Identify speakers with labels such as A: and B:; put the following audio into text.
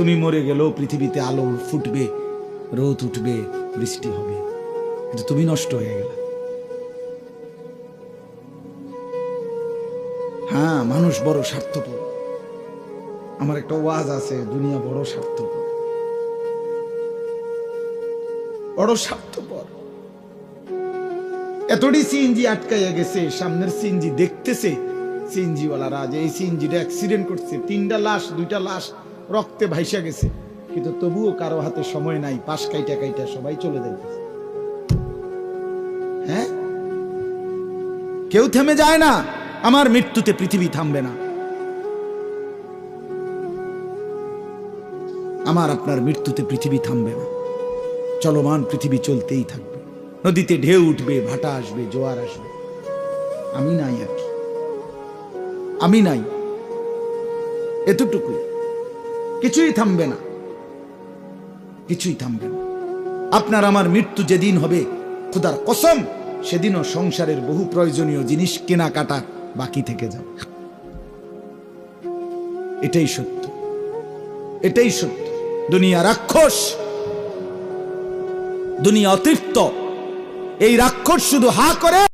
A: তুমি মরে গেলেও পৃথিবীতে আলো ফুটবে, রোদ উঠবে, বৃষ্টি হবে। কিন্তু তুমি নষ্ট হয়ে গেলে। হ্যাঁ মানুষ বড় স্বার্থপর। আমার একটা ওয়াজ আছে, দুনিয়া বড় স্বার্থপর। বড় স্বার্থপর। এতটি সিএনজি আটকাইয়া গেছে, সামনের সিএনজি দেখতেছে সিএনজি ওয়ালারা যে এই সিএনজিটা অ্যাক্সিডেন্ট করছে, তিনটা লাশ, দুইটা লাশ রক্তে ভাইসা গেছে। কিন্তু তবুও কারও হাতে সময় নাই, পাশ কাইটা কাইটা সবাই চলে যাইতেছে। হ্যাঁ? কেউ থেমে যায় না, আমার মৃত্যুতে পৃথিবী থামবে না। আমার আপনার মৃত্যুতে পৃথিবী থামবে না। চলমান পৃথিবী চলতেই থাকবে। নদীতে ঢেউ উঠবে, ভাটা আসবে, জোয়ার আসবে। আমি নাই আর কি। আমি নাই। এতটুকু কিছুই থামবে না। কিছুই থামবে না। আপনার আমার মৃত্যু যেদিন হবে, খুদার কসম, সেদিনও সংসারের বহু প্রয়োজনীয় জিনিস কেনাকাটা বাকি থেকে যাবে। এটাই সত্য। এটাই সত্য। দুনিয়া রাক্ষস, দুনিয়া অতৃপ্ত। এই রাক্ষস শুধু হা করে